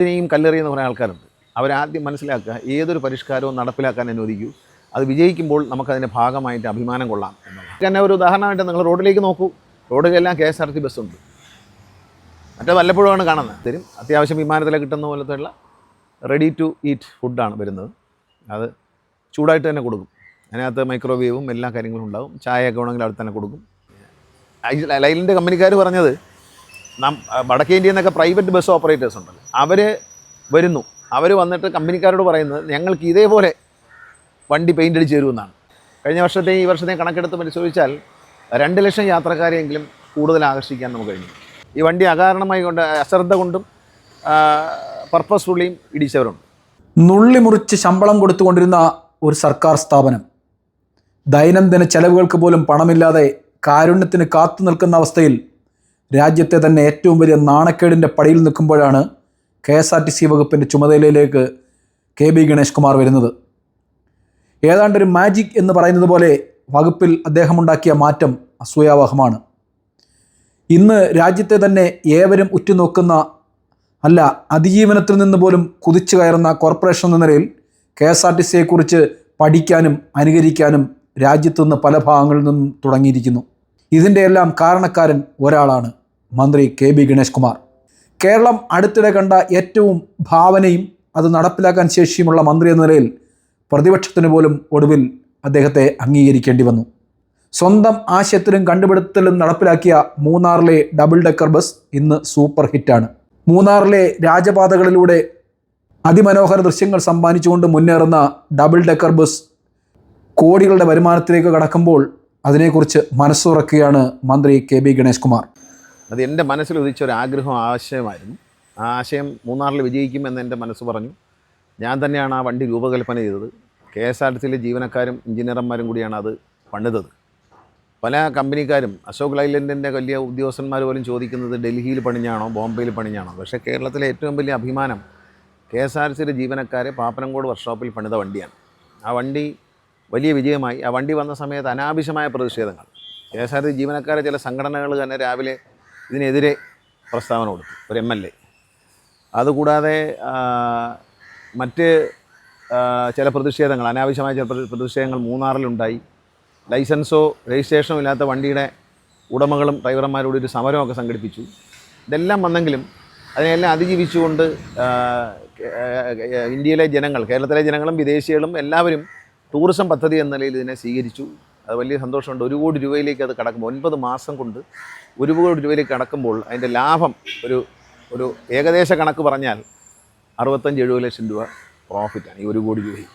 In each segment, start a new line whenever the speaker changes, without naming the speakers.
ഇതിനെയും കല്ലെറിയെന്ന് പറയുന്ന ആൾക്കാരുണ്ട്. അവരാദ്യം മനസ്സിലാക്കുക ഏതൊരു പരിഷ്കാരവും നടപ്പിലാക്കാൻ അനുവദിക്കൂ. അത് വിജയിക്കുമ്പോൾ നമുക്കതിന്റെ ഭാഗമായിട്ട് അഭിമാനം കൊള്ളാം എന്നുള്ളത് തന്നെ ഒരു ഉദാഹരണമായിട്ട് നിങ്ങൾ റോഡിലേക്ക് നോക്കൂ. റോഡിലെല്ലാം കെ എസ് ആർ ടി ബസ്സുണ്ട്. മറ്റേ വല്ലപ്പോഴുമാണ് കാണുന്നത്. തരും അത്യാവശ്യം വിമാനത്തിൽ കിട്ടുന്ന പോലത്തെയുള്ള റെഡി ടു ഈറ്റ് ഫുഡാണ് വരുന്നത്. അത് ചൂടായിട്ട് തന്നെ കൊടുക്കും. അതിനകത്ത് മൈക്രോവേവും എല്ലാ കാര്യങ്ങളും ഉണ്ടാവും. ചായയൊക്കെ ഉണ്ടെങ്കിൽ അവിടെ തന്നെ കൊടുക്കും. ലൈലിന്റെ കമ്പനിക്കാർ പറഞ്ഞത് വടക്കേ ഇന്ത്യയിൽ നിന്നൊക്കെ പ്രൈവറ്റ് ബസ് ഓപ്പറേറ്റേഴ്സ് ഉണ്ടല്ലോ അവർ വരുന്നു. അവർ വന്നിട്ട് കമ്പനിക്കാരോട് പറയുന്നത് ഞങ്ങൾക്ക് ഇതേപോലെ വണ്ടി പെയിന്റ് അടിച്ച് തരുമെന്നാണ്. കഴിഞ്ഞ വർഷത്തെയും ഈ വർഷത്തെയും കണക്കെടുത്ത് പരിശോധിച്ചാൽ രണ്ട് ലക്ഷം യാത്രക്കാരെങ്കിലും കൂടുതൽ ആകർഷിക്കാൻ നമുക്ക് കഴിഞ്ഞു. ഈ വണ്ടി അകാരണമായി കൊണ്ട് അശ്രദ്ധ കൊണ്ടും പർപ്പസ്ഫുള്ളിയും ഇടിച്ചവരുണ്ട്.
നുള്ളി മുറിച്ച് ശമ്പളം കൊടുത്തുകൊണ്ടിരുന്ന ഒരു സർക്കാർ സ്ഥാപനം ദൈനംദിന ചെലവുകൾക്ക് പോലും പണമില്ലാതെ കാരുണ്യത്തിന് കാത്തു നിൽക്കുന്ന അവസ്ഥയിൽ രാജ്യത്തെ തന്നെ ഏറ്റവും വലിയ നാണക്കേടിന്റെ പടിയിൽ നിൽക്കുമ്പോഴാണ് K S R T C വകുപ്പിന്റെ ചുമതലയിലേക്ക് കെ ബി ഗണേഷ് കുമാർ വരുന്നത്. ഏതാണ്ടൊരു മാജിക് എന്ന് പറയുന്നത് പോലെ വകുപ്പിൽ അദ്ദേഹം ഉണ്ടാക്കിയ മാറ്റം അസൂയാവഹമാണ്. ഇന്ന് രാജ്യത്തെ തന്നെ ഏവരും ഉറ്റുനോക്കുന്ന അല്ല അതിജീവനത്തിൽ നിന്ന് പോലും കുതിച്ചു കയറുന്ന കോർപ്പറേഷൻ എന്ന നിലയിൽ കെ എസ് ആർ ടി സിയെക്കുറിച്ച് പഠിക്കാനും അനുകരിക്കാനും രാജ്യത്തുനിന്ന് പല ഭാഗങ്ങളിൽ നിന്നും തുടങ്ങിയിരിക്കുന്നു. ഇതിന്റെ എല്ലാം കാരണക്കാരൻ ഒരാളാണ്. മന്ത്രി കെ ബി ഗണേഷ് കുമാർ. കേരളം അടുത്തിടെ കണ്ട ഏറ്റവും ഭാവനയും അത് നടപ്പിലാക്കാൻ ശേഷിയുമുള്ള മന്ത്രി എന്ന നിലയിൽ പ്രതിപക്ഷത്തിന് പോലും ഒടുവിൽ അദ്ദേഹത്തെ അംഗീകരിക്കേണ്ടി വന്നു. സ്വന്തം ആശയത്തിലും കണ്ടുപിടുത്തലും നടപ്പിലാക്കിയ മൂന്നാറിലെ ഡബിൾ ഡെക്കർ ബസ് ഇന്ന് സൂപ്പർ ഹിറ്റാണ്. മൂന്നാറിലെ രാജപാതകളിലൂടെ അതിമനോഹര ദൃശ്യങ്ങൾ സമ്മാനിച്ചുകൊണ്ട് മുന്നേറുന്ന ഡബിൾ ഡെക്കർ ബസ് കോടികളുടെ വരുമാനത്തിലേക്ക് കടക്കുമ്പോൾ അതിനെക്കുറിച്ച് മനസ്സുറക്കുകയാണ് മന്ത്രി കെ ബി ഗണേഷ് കുമാർ.
അത് എന്റെ മനസ്സിൽ ഉദിച്ച ഒരു ആഗ്രഹം ആശയമായിരുന്നു. ആ ആശയം മൂന്നാറിൽ വിജയിക്കുമെന്ന് എന്റെ മനസ്സ് പറഞ്ഞു. ഞാൻ തന്നെയാണ് ആ വണ്ടി രൂപകൽപ്പന ചെയ്തത്. കെ എസ് ആർ ടി സിയിലെ ജീവനക്കാരും എഞ്ചിനീയർമാരും കൂടിയാണ് അത് പണിതത്. പല കമ്പനിക്കാരും അശോക് ലൈലൻഡിന്റെ വലിയ ഉദ്യോഗസ്ഥന്മാർ പോലും ചോദിക്കുന്നത് ഡൽഹിയിൽ പണിഞ്ഞാണോ ബോംബെയിൽ പണിഞ്ഞാണോ? പക്ഷേ കേരളത്തിലെ ഏറ്റവും വലിയ അഭിമാനം കെ എസ് ആർ സിയുടെ ജീവനക്കാരെ പാപ്പനംകോട് വർക്ക്ഷോപ്പിൽ പണിത വണ്ടിയാണ്. ആ വണ്ടി വലിയ വിജയമായി. ആ വണ്ടി വന്ന സമയത്ത് അനാവശ്യമായ പ്രതിഷേധങ്ങൾ. കെ എസ് ആർ സി ജീവനക്കാരെ ചില സംഘടനകൾ തന്നെ രാവിലെ ഇതിനെതിരെ പ്രസ്താവന കൊടുത്തു ഒരു എം എൽ എ. അതുകൂടാതെ മറ്റ് ചില പ്രതിഷേധങ്ങൾ അനാവശ്യമായ ചില പ്രതി- പ്രതിഷേധങ്ങൾ മൂന്നാറിലുണ്ടായി. ലൈസൻസോ രജിസ്ട്രേഷനോ ഇല്ലാത്ത വണ്ടിയുടെ ഉടമകളും ഡ്രൈവർമാരോട് ഒരു സമരമൊക്കെ സംഘടിപ്പിച്ചു. ഇതെല്ലാം വന്നെങ്കിലും അതിനെല്ലാം അതിജീവിച്ചുകൊണ്ട് ഇന്ത്യയിലെ ജനങ്ങൾ കേരളത്തിലെ ജനങ്ങളും വിദേശികളും എല്ലാവരും ടൂറിസം പദ്ധതി എന്ന നിലയിൽ ഇതിനെ സ്വീകരിച്ചു. അത് വലിയ സന്തോഷമുണ്ട്. ഒരു കോടി രൂപയിലേക്ക് അത് കടക്കുമ്പോൾ ഒൻപത് മാസം കൊണ്ട് ഒരു കോടി രൂപയിലേക്ക് കടക്കുമ്പോൾ അതിന്റെ ലാഭം ഒരു ഒരു ഏകദേശ കണക്ക് പറഞ്ഞാൽ അറുപത്തഞ്ച് എഴുപത് ലക്ഷം രൂപ പ്രോഫിറ്റാണ് ഈ ഒരു കോടി രൂപയിൽ.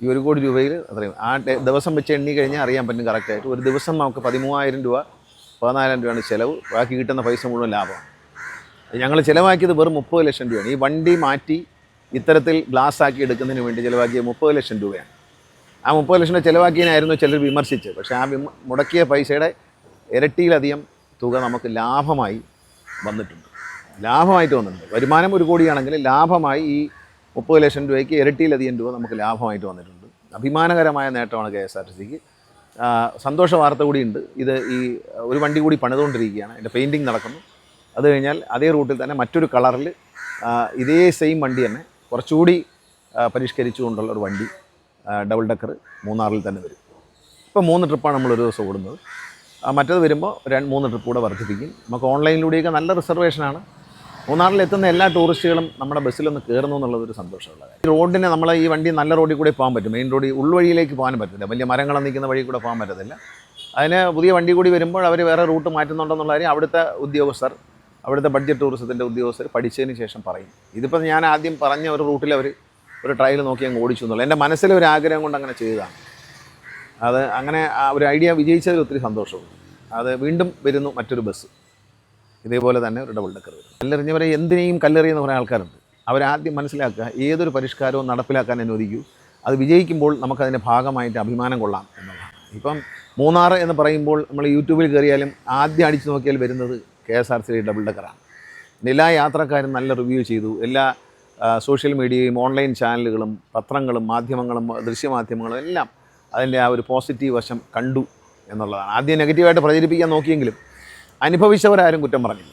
ഈ ഒരു കോടി രൂപയിൽ അത്രയും. ആ ദിവസം വെച്ച് എണ്ണി കഴിഞ്ഞാൽ അറിയാൻ പറ്റും കറക്റ്റായിട്ട് ഒരു ദിവസം നമുക്ക് പതിമൂവായിരം രൂപ പതിനായിരം രൂപയാണ് ചിലവ്. ബാക്കി കിട്ടുന്ന പൈസ മുഴുവൻ ലാഭമാണ്. ഞങ്ങൾ ചിലവാക്കിയത് വെറും മുപ്പത് ലക്ഷം രൂപയാണ്. ഈ വണ്ടി മാറ്റി ഇത്തരത്തിൽ ഗ്ലാസ് ആക്കി എടുക്കുന്നതിന് വേണ്ടി ചിലവാക്കിയ മുപ്പത് ലക്ഷം രൂപയാണ്. ആ മുപ്പത് ലക്ഷം രൂപ ചിലവാക്കിയതിനായിരുന്നു ചിലർ വിമർശിച്ച് പക്ഷേ ആ വിമ മുടക്കിയ പൈസയുടെ ഇരട്ടിയിലധികം തുക നമുക്ക് ലാഭമായി വന്നിട്ടുണ്ട്. ലാഭമായിട്ട് വന്നിട്ടുണ്ട്. വരുമാനം ഒരു കോടിയാണെങ്കിൽ ലാഭമായി ഈ മുപ്പത് ലക്ഷം രൂപയ്ക്ക് ഇരട്ടിയിലധികം രൂപ നമുക്ക് ലാഭമായിട്ട് വന്നിട്ടുണ്ട്. അഭിമാനകരമായ നേട്ടമാണ് കെ എസ് ആർ ടി സിക്ക്. സന്തോഷ വാർത്ത കൂടിയുണ്ട്. ഇത് ഈ ഒരു വണ്ടി കൂടി പണിതുകൊണ്ടിരിക്കുകയാണ്. അതിന്റെ പെയിന്റിങ് നടക്കുന്നു. അത് കഴിഞ്ഞാൽ അതേ റൂട്ടിൽ തന്നെ മറ്റൊരു കളറിൽ ഇതേ സെയിം വണ്ടി തന്നെ കുറച്ചുകൂടി പരിഷ്കരിച്ചുകൊണ്ടുള്ള ഒരു വണ്ടി ഡബിൾ ഡക്കർ മൂന്നാറിൽ തന്നെ വരും. ഇപ്പോൾ മൂന്ന് ട്രിപ്പാണ് നമ്മൾ ഒരു ദിവസം ഓടുന്നത്. മറ്റത് വരുമ്പോൾ രണ്ട് മൂന്ന് ട്രിപ്പ് കൂടെ വർദ്ധിപ്പിക്കും. നമുക്ക് ഓൺലൈനിലൂടെയൊക്കെ നല്ല റിസർവേഷനാണ് മൂന്നാറിൽ എത്തുന്ന എല്ലാ ടൂറിസ്റ്റുകളും നമ്മുടെ ബസ്സിലൊന്ന് കയറുന്നു എന്നുള്ളത് ഒരു സന്തോഷമുള്ള കാര്യം. റോഡിനെ നമ്മൾ ഈ വണ്ടി നല്ല റോഡിൽ കൂടെ പോകാൻ പറ്റും. മെയിൻ റോഡിൽ ഉൾവഴിയിലേക്ക് പോകാൻ പറ്റില്ല വലിയ മരങ്ങൾ നിൽക്കുന്ന വഴി കൂടെ പോകാൻ പറ്റത്തില്ല. അതിന് പുതിയ വണ്ടി കൂടി വരുമ്പോൾ അവർ വേറെ റൂട്ട് മാറ്റുന്നുണ്ടെന്നുള്ള കാര്യം അവിടുത്തെ ഉദ്യോഗസ്ഥർ അവിടുത്തെ ബഡ്ജറ്റ് ടൂറിസത്തിന്റെ ഉദ്യോഗസ്ഥർ പഠിച്ചതിന് ശേഷം പറയും. ഇതിപ്പോൾ ഞാൻ ആദ്യം പറഞ്ഞ ഒരു റൂട്ടിൽ അവർ ഒരു ട്രയൽ നോക്കി അങ്ങ് ഓടിച്ചു എന്നുള്ളത് എന്റെ മനസ്സിലെ ഒരു ആഗ്രഹം കൊണ്ട് അങ്ങനെ ചെയ്തതാണ്. അത് അങ്ങനെ ആ ഒരു ഐഡിയ വിജയിച്ചതിൽ ഒത്തിരി സന്തോഷമുണ്ട്. അത് വീണ്ടും വരുന്നു മറ്റൊരു ബസ് ഇതേപോലെ തന്നെ ഒരു ഡബിൾ ഡെക്കർ വരും കല്ലെറിഞ്ഞവരെ എന്തിനേയും കല്ലെറിയുന്ന കുറേ ആൾക്കാരുണ്ട്. അവരാദ്യം മനസ്സിലാക്കുക ഏതൊരു പരിഷ്കാരവും നടപ്പിലാക്കാൻ അനുവദിക്കൂ. അത് വിജയിക്കുമ്പോൾ നമുക്കതിന്റെ ഭാഗമായിട്ട് അഭിമാനം കൊള്ളാം എന്നുള്ളതാണ് ഇപ്പം മൂന്നാർ എന്ന് പറയുമ്പോൾ നമ്മൾ യൂട്യൂബിൽ കയറിയാലും ആദ്യം അടിച്ചു നോക്കിയാൽ വരുന്നത് K S R C double ഡെക്കറാണ് എല്ലാ യാത്രക്കാരും നല്ല റിവ്യൂ ചെയ്തു. എല്ലാ സോഷ്യൽ മീഡിയയും ഓൺലൈൻ ചാനലുകളും പത്രങ്ങളും മാധ്യമങ്ങളും ദൃശ്യമാധ്യമങ്ങളും എല്ലാം അതിന്റെ ആ ഒരു പോസിറ്റീവ് വശം കണ്ടു എന്നുള്ളതാണ്. ആദ്യം നെഗറ്റീവായിട്ട് പ്രചരിപ്പിക്കാൻ നോക്കിയെങ്കിലും അനുഭവിച്ചവരാരും കുറ്റം പറഞ്ഞില്ല.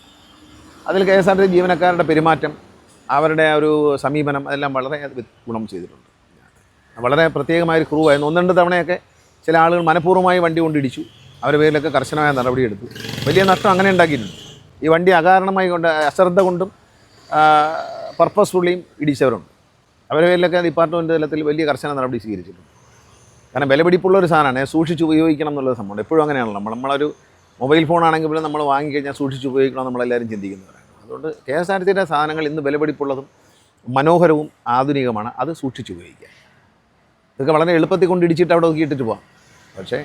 അതിൽ കെ എസ് ആർ ടി ജീവനക്കാരുടെ പെരുമാറ്റം അവരുടെ ഒരു സമീപനം അതെല്ലാം വളരെ ഗുണം ചെയ്തിട്ടുണ്ട്. വളരെ പ്രത്യേകമായൊരു ക്രൂ ആയിരുന്നു ഒന്ന് രണ്ട് തവണയൊക്കെ ചില ആളുകൾ മനഃപൂർവമായി വണ്ടി കൊണ്ടിടിച്ചു. അവരുടെ പേരിലൊക്കെ കർശനമായ നടപടിയെടുത്തു വലിയ നഷ്ടം അങ്ങനെ ഉണ്ടാക്കിയിട്ടുണ്ട്. ഈ വണ്ടി അകാരണമായി കൊണ്ട് അശ്രദ്ധ കൊണ്ടും പർപ്പസ്ഫുള്ളിയും ഇടിച്ചവരുണ്ട്. അവരുടെ പേരിലൊക്കെ ഡിപ്പാർട്ട്മെന്റ് തലത്തിൽ വലിയ കർശന നടപടി സ്വീകരിച്ചിട്ടുണ്ട്. കാരണം വിലപിടിപ്പുള്ള ഒരു സാധനമാണ്. സൂക്ഷിച്ച് ഉപയോഗിക്കണം എന്നുള്ളത് സംഭവം എപ്പോഴും അങ്ങനെയാണല്ലോ. നമ്മൾ നമ്മളൊരു മൊബൈൽ ഫോൺ ആണെങ്കിൽ പോലും നമ്മൾ വാങ്ങിക്കഴിഞ്ഞാൽ സൂക്ഷിച്ച് ഉപയോഗിക്കണം നമ്മളെല്ലാവരും ചിന്തിക്കുന്നവരാണ്. അതുകൊണ്ട് കെ എസ് ആർ ടിയുടെ സാധനങ്ങൾ ഇന്ന് വിലപിടിപ്പുള്ളതും മനോഹരവും ആധുനികമാണ്. അത് സൂക്ഷിച്ച് ഉപയോഗിക്കുക. ഇതൊക്കെ വളരെ എളുപ്പത്തിൽ കൊണ്ട് ഇടിച്ചിട്ട് അവിടെ നോക്കി ഇട്ടിട്ട് പോകാം പക്ഷേ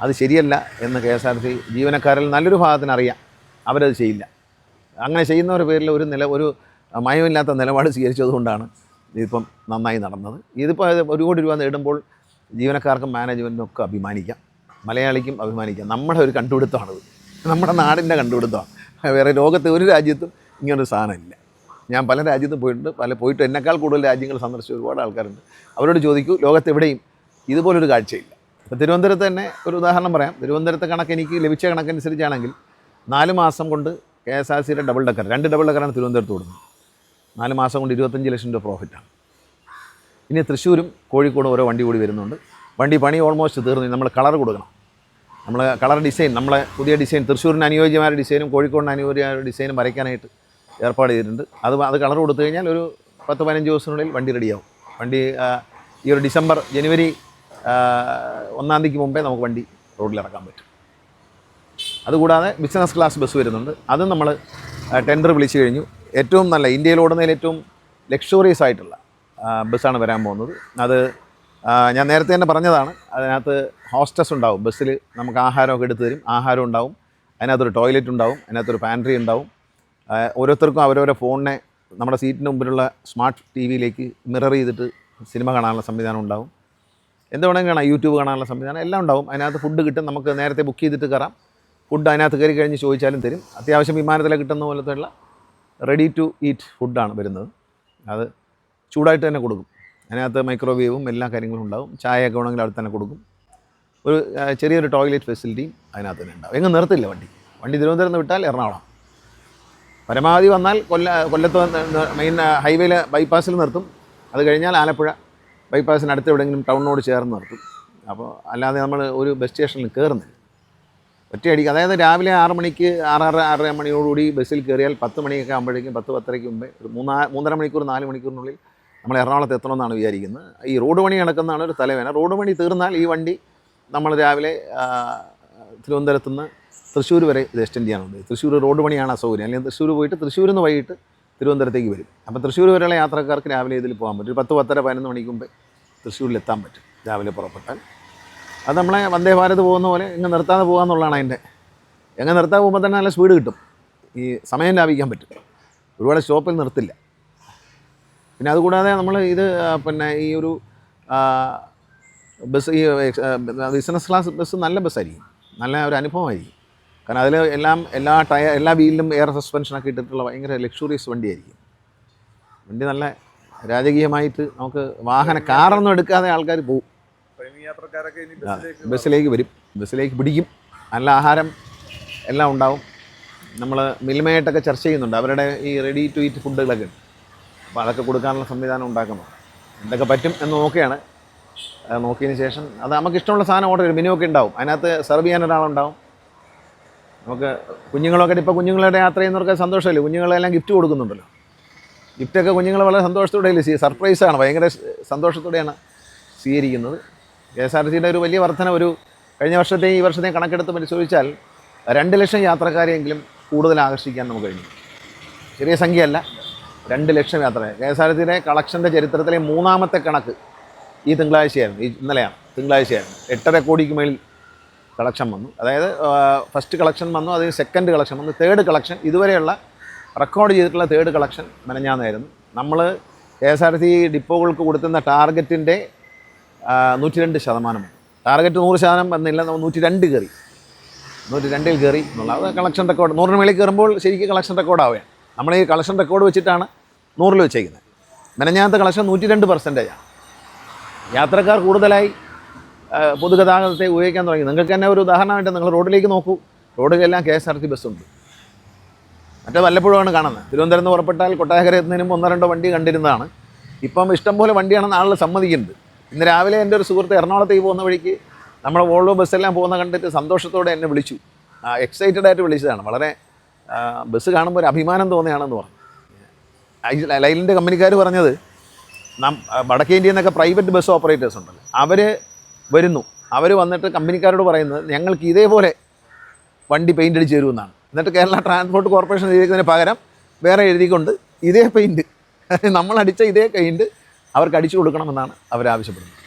അത് ശരിയല്ല എന്ന് കെ എസ് ആർ ടി ജീവനക്കാരിൽ നല്ലൊരു ഭാഗത്തിന് അറിയാം അവരത് ചെയ്യില്ല. അങ്ങനെ ചെയ്യുന്നവരുടെ പേരിൽ ഒരു നില ഒരു മയമില്ലാത്ത നിലപാട് സ്വീകരിച്ചതുകൊണ്ടാണ് ഇതിപ്പം നന്നായി നടന്നത്. ഇതിപ്പോൾ ഒരു കോടി രൂപ നേടുമ്പോൾ ജീവനക്കാർക്കും മാനേജ്മെന്റിനും ഒക്കെ അഭിമാനിക്കാം. മലയാളിക്കും അഭിമാനിക്കാം. നമ്മുടെ ഒരു കണ്ടുപിടുത്തമാണിത്. നമ്മുടെ നാടിന്റെ കണ്ടുപിടുത്തമാണ്. വേറെ ലോകത്തെ ഒരു രാജ്യത്തും ഇങ്ങനൊരു സാധനമില്ല ഞാൻ പല രാജ്യത്തും പോയിട്ടുണ്ട്. പല പോയിട്ട് എന്നെക്കാൾ കൂടുതൽ രാജ്യങ്ങൾ സന്ദർശിച്ച ഒരുപാട് ആൾക്കാരുണ്ട്. അവരോട് ചോദിക്കൂ ലോകത്തെവിടെയും ഇതുപോലൊരു കാഴ്ചയില്ല. ഇപ്പോൾ തിരുവനന്തപുരത്ത് തന്നെ ഒരു ഉദാഹരണം പറയാം. തിരുവനന്തപുരത്തെ കണക്ക് എനിക്ക് ലഭിച്ച കണക്കനുസരിച്ചാണെങ്കിൽ നാല് മാസം കൊണ്ട് കെ എസ് ആർ സിയുടെ ഡബിൾ ഡക്കർ രണ്ട് ഡബിൾ ഡക്കറാണ് തിരുവനന്തപുരത്ത് കൊടുക്കുന്നത് നാല് മാസം കൊണ്ട് ഇരുപത്തഞ്ച് ലക്ഷം രൂപ പ്രോഫിറ്റാണ് ഇനി തൃശ്ശൂരും കോഴിക്കോടും ഓരോ വണ്ടി കൂടി വരുന്നുണ്ട്. വണ്ടി പണി ഓൾമോസ്റ്റ് തീർന്നു. നമ്മൾ കളർ കൊടുക്കണം. നമ്മൾ കളർ ഡിസൈൻ നമ്മളെ പുതിയ ഡിസൈൻ തൃശ്ശൂരിന് അനുയോജ്യമായ ഡിസൈനും കോഴിക്കോടിന് അനുയോജ്യമായ ഡിസൈനും വരയ്ക്കാനായിട്ട് ഏർപ്പാട് ചെയ്തിട്ടുണ്ട്. അത് അത് കളർ കൊടുത്തു കഴിഞ്ഞാൽ ഒരു പത്ത് പതിനഞ്ച് ദിവസത്തിനുള്ളിൽ വണ്ടി റെഡിയാവും വണ്ടി ഈ ഒരു ഡിസംബർ ജനുവരി ഒന്നാം തീയതിക്ക് മുമ്പേ നമുക്ക് വണ്ടി റോഡിൽ ഇറക്കാൻ പറ്റും. അതുകൂടാതെ ബിസിനസ് ക്ലാസ് ബസ് വരുന്നുണ്ട്. അതും നമ്മൾ ടെൻഡർ വിളിച്ചു കഴിഞ്ഞു. ഏറ്റവും നല്ല ഇന്ത്യയിൽ ഓടുന്നതിൽ ഏറ്റവും ലക്ഷറിയസ് ആയിട്ടുള്ള ബസ്സാണ് വരാൻ പോകുന്നത്. അത് ഞാൻ നേരത്തെ തന്നെ പറഞ്ഞതാണ്. അതിനകത്ത് ഹോസ്റ്റസ് ഉണ്ടാവും. ബസ്സിൽ നമുക്ക് ആഹാരമൊക്കെ എടുത്തു തരും. ആഹാരം ഉണ്ടാവും. അതിനകത്തൊരു ടോയ്ലറ്റ് ഉണ്ടാവും. അതിനകത്തൊരു പാൻട്രി ഉണ്ടാവും. ഓരോരുത്തർക്കും അവരവരുടെ ഫോണിനെ നമ്മുടെ സീറ്റിന് മുമ്പിലുള്ള സ്മാർട്ട് ടി വിയിലേക്ക് മിറർ ചെയ്തിട്ട് സിനിമ കാണാനുള്ള സംവിധാനം ഉണ്ടാവും. എന്ത് വേണമെങ്കിൽ കാണാം. യൂട്യൂബ് കാണാനുള്ള സംവിധാനം എല്ലാം ഉണ്ടാവും. അതിനകത്ത് ഫുഡ് കിട്ടും. നമുക്ക് നേരത്തെ ബുക്ക് ചെയ്തിട്ട് കയറാം. ഫുഡ് അതിനകത്ത് കയറി കഴിഞ്ഞ് ചോദിച്ചാലും തരും. അത്യാവശ്യം വിമാനത്തിലെ കിട്ടുന്ന പോലത്തെയുള്ള റെഡി ടു ഈറ്റ് ഫുഡാണ് വരുന്നത്. അത് ചൂടായിട്ട് തന്നെ കൊടുക്കും. അതിനകത്ത് മൈക്രോവേവും എല്ലാ കാര്യങ്ങളും ഉണ്ടാവും. ചായയൊക്കെ ഉണ്ടെങ്കിൽ അവിടെ തന്നെ കൊടുക്കും. ഒരു ചെറിയൊരു ടോയ്ലറ്റ് ഫെസിലിറ്റിയും അതിനകത്ത് തന്നെ ഉണ്ടാവും. എങ്ങും നിർത്തില്ല വണ്ടി. വണ്ടി തിരുവനന്തപുരം നിന്ന് വിട്ടാൽ എറണാകുളം. പരമാവധി വന്നാൽ കൊല്ല കൊല്ലത്ത് മെയിൻ ഹൈവേയിൽ ബൈപ്പാസിൽ നിർത്തും. അത് കഴിഞ്ഞാൽ ആലപ്പുഴ ബൈപ്പാസിന് അടുത്ത് എവിടെയെങ്കിലും ടൗണിനോട് ചേർന്ന് നിർത്തും. അപ്പോൾ അല്ലാതെ നമ്മൾ ഒരു ബസ് സ്റ്റേഷനിൽ കയറുന്നില്ല. ഒറ്റയടിക്ക്. അതായത് രാവിലെ ആറ് മണിക്ക് ആറാറ് ആറര മണിയോടുകൂടി ബസ്സിൽ കയറിയാൽ പത്ത് മണിയൊക്കെ ആകുമ്പോഴേക്കും പത്ത് പത്തരയ്ക്ക് മുമ്പേ മൂന്നാ മൂന്നര മണിക്കൂർ നാല് മണിക്കൂറിനുള്ളിൽ നമ്മൾ എറണാകുളത്ത് എത്തണമെന്നാണ് വിചാരിക്കുന്നത്. ഈ റോഡ് പണി നടക്കുന്നതാണ് ഒരു തലവേന റോഡ് പണി തീർന്നാൽ ഈ വണ്ടി നമ്മൾ രാവിലെ തിരുവനന്തപുരത്ത് നിന്ന് തൃശ്ശൂർ വരെ ഇത് എക്സ്റ്റെൻഡ് ചെയ്യാനുണ്ട് തൃശ്ശൂർ റോഡ് പണിയാണ് അസൗകര്യം. അല്ലെങ്കിൽ തൃശ്ശൂർ പോയിട്ട് തൃശ്ശൂരിൽ നിന്ന് വൈകിട്ട് തിരുവനന്തപുരത്തേക്ക് വരും. അപ്പോൾ തൃശ്ശൂർ വരെയുള്ള യാത്രക്കാർക്ക് രാവിലെ ഇതിൽ പോകാൻ പറ്റും. ഒരു പത്ത് പത്തര പതിനൊന്ന് മണിക്ക് തൃശ്ശൂരിൽ എത്താൻ പറ്റും. രാവിലെ പുറപ്പെട്ടാൽ. അത് നമ്മളെ വന്ദേ ഭാരത് പോകുന്ന പോലെ ഇങ്ങ് നിർത്താതെ പോകാമെന്നുള്ളതാണ് അതിന്റെ. എങ്ങനെ നിർത്താതെ പോകുമ്പോൾ തന്നെ നല്ല സ്പീഡ് കിട്ടും. ഈ സമയം ലാഭിക്കാൻ പറ്റും. ഒരുപാട് സ്റ്റോപ്പിൽ നിർത്തില്ല. പിന്നെ അതുകൂടാതെ നമ്മൾ ഇത് പിന്നെ ഈ ഒരു ബസ് ഈ ബിസിനസ് ക്ലാസ് ബസ് നല്ല ബസ്സായിരിക്കും നല്ല ഒരു അനുഭവമായിരിക്കും. കാരണം അതിൽ എല്ലാം എല്ലാ ടയർ എല്ലാ വീലിലും എയർ സസ്പെൻഷനൊക്കെ ഇട്ടിട്ടുള്ള ഭയങ്കര ലക്ഷൂറിയസ് വണ്ടിയായിരിക്കും. വണ്ടി നല്ല രാജകീയമായിട്ട് നമുക്ക് വാഹന കാറൊന്നും എടുക്കാതെ ആൾക്കാർ പോകും
യാത്രക്കാരൊക്കെ ഇനി ബസ്സിലേക്ക്
ബസ്സിലേക്ക് വരും. ബസ്സിലേക്ക് പിടിക്കും. നല്ല ആഹാരം എല്ലാം ഉണ്ടാവും. നമ്മൾ മിൽമയായിട്ടൊക്കെ ചർച്ച ചെയ്യുന്നുണ്ട്. അവരുടെ ഈ റെഡി ടു ഈറ്റ് ഫുഡുകളൊക്കെ ഉണ്ട് അപ്പോൾ അതൊക്കെ കൊടുക്കാനുള്ള സംവിധാനം ഉണ്ടാക്കുന്നു. എന്തൊക്കെ പറ്റും എന്ന് നോക്കുകയാണ്. അത് നോക്കിയതിന് ശേഷം അത് നമുക്ക് ഇഷ്ടമുള്ള സാധനം ഓർഡർ ചെയ്യും. മിനിമൊക്കെ ഒക്കെ ഉണ്ടാവും. അതിനകത്ത് സെർവ് ചെയ്യാൻ ഒരാളുണ്ടാവും. നമുക്ക് കുഞ്ഞുങ്ങളൊക്കെ ഇപ്പോൾ കുഞ്ഞുങ്ങളുടെ യാത്ര ചെയ്യുന്നവർക്ക് സന്തോഷമല്ലേ? കുഞ്ഞുങ്ങളെല്ലാം ഗിഫ്റ്റ് കൊടുക്കുന്നുണ്ടല്ലോ. ഗിഫ്റ്റൊക്കെ കുഞ്ഞുങ്ങൾ വളരെ സന്തോഷത്തോടെയല്ലേ സ്വീ സർപ്രൈസാണ് ഭയങ്കര സന്തോഷത്തോടെയാണ് സ്വീകരിക്കുന്നത്. കെ എസ് ആർ സിയുടെ ഒരു വലിയ വർധന ഒരു കഴിഞ്ഞ വർഷത്തെയും ഈ വർഷത്തെയും കണക്കെടുത്ത് പരിശോധിച്ചാൽ രണ്ട് ലക്ഷം യാത്രക്കാരെയെങ്കിലും കൂടുതൽ ആകർഷിക്കാൻ നമുക്ക് കഴിഞ്ഞു. ചെറിയ സംഖ്യയല്ല രണ്ട് ലക്ഷം യാത്ര കെ എസ് ആർ സിയുടെ കളക്ഷന്റെ ചരിത്രത്തിലെ മൂന്നാമത്തെ കണക്ക് ഈ തിങ്കളാഴ്ചയായിരുന്നു ഈ ഇന്നലെയാണ് തിങ്കളാഴ്ചയായിരുന്നു. എട്ടര കോടിക്ക് മേളിൽ കളക്ഷൻ വന്നു. അതായത് ഫസ്റ്റ് കളക്ഷൻ വന്നു അതിന് സെക്കൻഡ് കളക്ഷൻ വന്നു തേർഡ് കളക്ഷൻ ഇതുവരെയുള്ള റെക്കോർഡ് ചെയ്തിട്ടുള്ള തേർഡ് കളക്ഷൻ മെനഞ്ഞാന്നായിരുന്നു. നമ്മൾ കെ എസ് ആർ സി ഡിപ്പോകൾക്ക് കൊടുത്തുന്ന ടാർഗറ്റിന്റെ നൂറ്റി രണ്ട് ശതമാനമാണ് ടാർഗറ്റ് നൂറ് ശതമാനം വന്നില്ല നൂറ്റി രണ്ട് കയറി. നൂറ്റി രണ്ടിൽ കയറി എന്നുള്ള കളക്ഷൻ റെക്കോർഡ് നൂറിന് മേളിൽ കയറുമ്പോൾ ശരിക്കും കളക്ഷൻ റെക്കോർഡ് ആവുകയാണ്. നമ്മൾ ഈ കളക്ഷൻ റെക്കോർഡ് വെച്ചിട്ടാണ് നൂറിൽ വെച്ചേക്കുന്നത്. മെനഞ്ഞാത്ത കളക്ഷൻ നൂറ്റി രണ്ട് പെർസെന്റേജാണ് യാത്രക്കാർ കൂടുതലായി പൊതുഗതാഗതത്തെ ഉപയോഗിക്കാൻ തുടങ്ങി. നിങ്ങൾക്ക് തന്നെ ഒരു ഉദാഹരണമായിട്ട് നിങ്ങൾ റോഡിലേക്ക് നോക്കൂ. റോഡിലെല്ലാം കെ എസ് ആർ ടി ബസ്സുണ്ട് മറ്റേ വല്ലപ്പോഴുമാണ് കാണുന്നത്. തിരുവനന്തപുരത്ത് പുറപ്പെട്ടാൽ കൊട്ടാരക്കര എത്തുന്നതിന് ഒന്നോ രണ്ടോ വണ്ടി കണ്ടിരുന്നതാണ്. ഇപ്പം ഇഷ്ടംപോലെ വണ്ടിയാണെന്ന് ആളുകൾ സമ്മതിക്കുന്നുണ്ട്. ഇന്ന് രാവിലെ എന്റെ ഒരു സുഹൃത്ത് എറണാകുളത്തേക്ക് പോകുന്ന വഴിക്ക് നമ്മുടെ വോൾവോ ബസ്സെല്ലാം പോകുന്ന കണ്ടിട്ട് സന്തോഷത്തോടെ എന്നെ വിളിച്ചു. എക്സൈറ്റഡ് ആയിട്ട് വിളിച്ചതാണ്. വളരെ ബസ് കാണുമ്പോൾ ഒരു അഭിമാനം തോന്നിയാണെന്ന് പറഞ്ഞു. ലൈലിന്റെ കമ്പനിക്കാർ പറഞ്ഞത് നം വടക്കേ ഇന്ത്യയിൽ നിന്നൊക്കെ പ്രൈവറ്റ് ബസ് ഓപ്പറേറ്റേഴ്സ് ഉണ്ടല്ലോ. അവർ വരുന്നു. അവർ വന്നിട്ട് കമ്പനിക്കാരോട് പറയുന്നത് ഞങ്ങൾക്ക് ഇതേപോലെ വണ്ടി പെയിന്റ് അടിച്ച് തരുമെന്നാണ്. എന്നിട്ട് കേരള ട്രാൻസ്പോർട്ട് കോർപ്പറേഷൻ എഴുതിക്കുന്നതിന് പകരം വേറെ എഴുതിക്കൊണ്ട് ഇതേ പെയിന്റ് നമ്മളടിച്ച ഇതേ പെയിന്റ് അവർക്ക് അടിച്ചു കൊടുക്കണമെന്നാണ് അവർ ആവശ്യപ്പെടുന്നത്